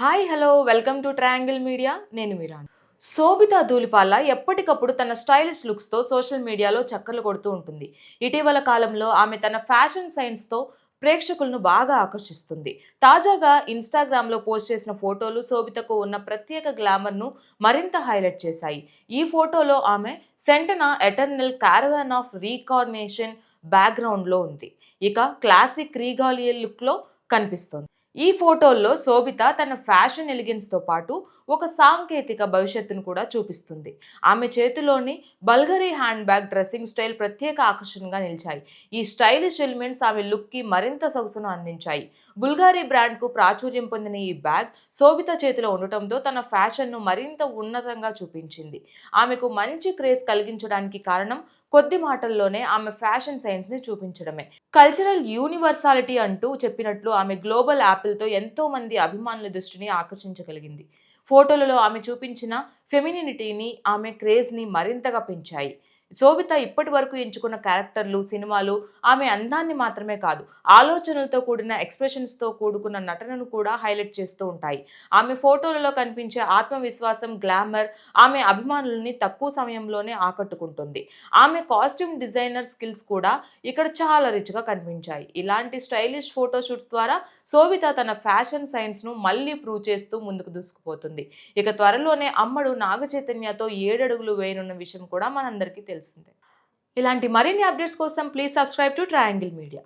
Hi hello welcome to Triangle Media. నేను మీరాను శోభిత ధూలిపాల ఎప్పటికప్పుడు తన స్టైలిష్ లుక్స్తో సోషల్ మీడియాలో చక్కర్లు కొడుతూ ఉంటుంది. ఇటీవల కాలంలో ఆమె తన ఫ్యాషన్ సైన్స్తో ప్రేక్షకులను బాగా ఆకర్షిస్తుంది. తాజాగా ఇన్స్టాగ్రామ్లో పోస్ట్ చేసిన ఫోటోలు శోభితకు ఉన్న ప్రత్యేక గ్లామర్ను మరింత హైలైట్ చేశాయి. ఈ ఫోటోలో ఆమె సెంటన ఎటర్నల్ క్యారవాన్ ఆఫ్ రీకార్నేషన్ బ్యాక్గ్రౌండ్లో ఉంది. ఇక క్లాసిక్ రీగాలియల్ లుక్లో కనిపిస్తుంది. ఈ ఫోటోల్లో శోభిత తన ఫ్యాషన్ ఎలిగెన్స్తో పాటు ఒక సాంకేతిక భవిష్యత్తును కూడా చూపిస్తుంది. ఆమె చేతిలోని Bulgari hand bag dressing style ప్రత్యేక ఆకర్షణగా నిలిచాయి. ఈ స్టైలిష్ ఎలిమెంట్స్ ఆమె లుక్కి మరింత సొగసును అందించాయి. బుల్గారీ బ్రాండ్కు ప్రాచుర్యం పొందిన ఈ బ్యాగ్ శోభిత చేతిలో ఉండటంతో తన ఫ్యాషన్ను మరింత ఉన్నతంగా చూపించింది. ఆమెకు మంచి క్రేజ్ కలిగించడానికి కారణం కొద్ది మాటల్లోనే ఆమె ఫ్యాషన్ సైన్స్ని చూపించడమే. కల్చరల్ యూనివర్సాలిటీ అంటూ చెప్పినట్లు ఆమె గ్లోబల్ యాప్ ఎంతో మంది అభిమానుల దృష్టిని ఆకర్షించగలిగింది. ఫోటోలలో ఆమె చూపించిన ఫెమినినిటీని ఆమె క్రేజ్ని మరింతగా పెంచాయి. శోభిత ఇప్పటి వరకు ఎంచుకున్న క్యారెక్టర్లు సినిమాలు ఆమె అందాన్ని మాత్రమే కాదు ఆలోచనలతో కూడిన ఎక్స్ప్రెషన్స్తో కూడుకున్న నటనను కూడా హైలైట్ చేస్తూ ఉంటాయి. ఆమె ఫోటోలలో కనిపించే ఆత్మవిశ్వాసం గ్లామర్ ఆమె అభిమానులని తక్కువ సమయంలోనే ఆకట్టుకుంటుంది. ఆమె కాస్ట్యూమ్ డిజైనర్ స్కిల్స్ కూడా ఇక్కడ చాలా రిచ్గా కనిపించాయి. ఇలాంటి స్టైలిష్ ఫోటోషూట్స్ ద్వారా శోభిత తన ఫ్యాషన్ సైన్స్ను మళ్ళీ ప్రూవ్ చేస్తూ ముందుకు దూసుకుపోతుంది. ఇక త్వరలోనే అమ్మడు నాగ చైతన్యతో ఏడడుగులు వేయనున్న విషయం కూడా మనందరికీ తెలుసు. తెలిసిందే. ఇలాంటి మరిన్ని అప్డేట్స్ కోసం please subscribe to Triangle Media